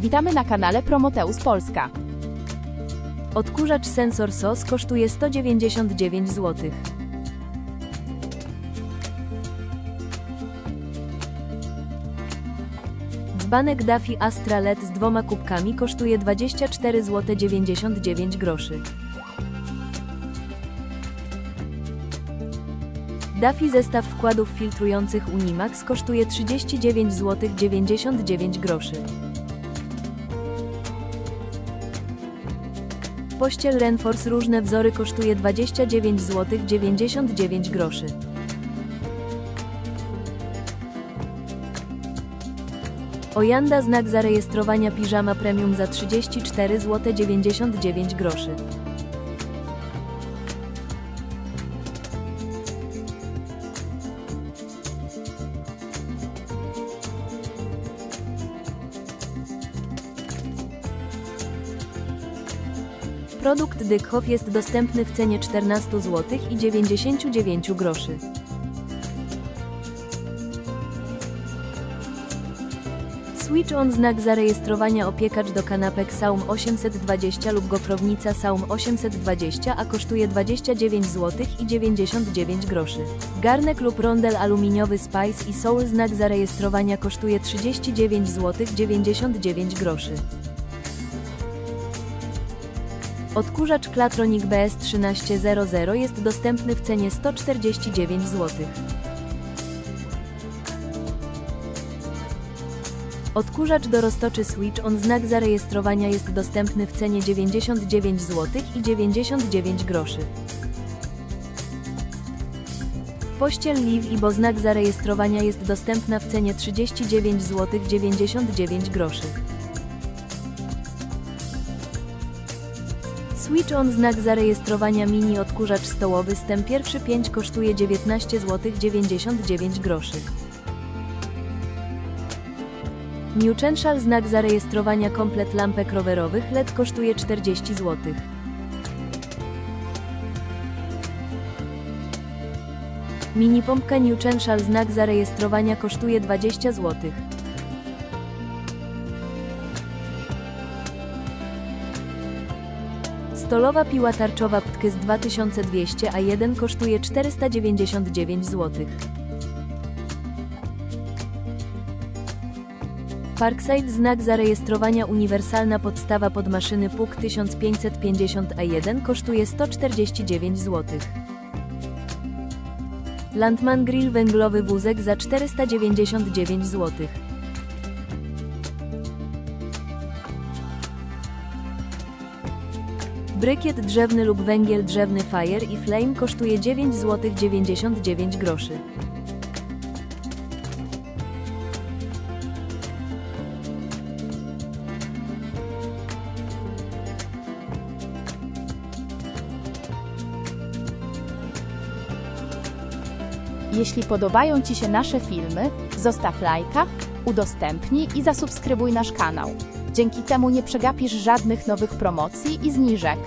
Witamy na kanale Promoteus Polska. Odkurzacz Sensor SOS kosztuje 199 zł. Dzbanek Daffy Astra LED z dwoma kubkami kosztuje 24 zł 99 groszy. Daffy zestaw wkładów filtrujących Unimax kosztuje 39 zł 99 groszy. Pościel Renforce różne wzory kosztuje 29 zł 99 groszy. Ojanda znak zarejestrowania piżama premium za 34 zł 99 groszy. Produkt Dykhoff jest dostępny w cenie 14 zł i 99 groszy. Switch on znak zarejestrowania opiekacz do kanapek Saum 820 lub gofrownica Saum 820, a kosztuje 29 zł i 99 groszy. Garnek lub rondel aluminiowy Spice i Soul znak zarejestrowania kosztuje 39 zł 99 groszy. Odkurzacz Klatronik BS1300 jest dostępny w cenie 149 zł. Odkurzacz do roztoczy Switch on znak zarejestrowania jest dostępny w cenie 99 zł i 99 groszy. Pościel Liv i bo znak zarejestrowania jest dostępna w cenie 39 zł 99 groszy. Switch on znak zarejestrowania mini odkurzacz stołowy stem pierwszy 5 kosztuje 19 zł 99 groszy. Newchenshal znak zarejestrowania komplet lampek rowerowych LED kosztuje 40 zł. Mini pompka Newchenshal znak zarejestrowania kosztuje 20 zł. Stolowa piła tarczowa Ptkys 2200 a 1 kosztuje 499 zł. Parkside znak zarejestrowania uniwersalna podstawa pod maszyny PUK 1550 A1 kosztuje 149 zł. Landman Grill węglowy wózek za 499 zł. Brykiet drzewny lub węgiel drzewny Fire i Flame kosztuje 9 zł 99 groszy. Jeśli podobają Ci się nasze filmy, zostaw lajka, udostępnij i zasubskrybuj nasz kanał. Dzięki temu nie przegapisz żadnych nowych promocji i zniżek.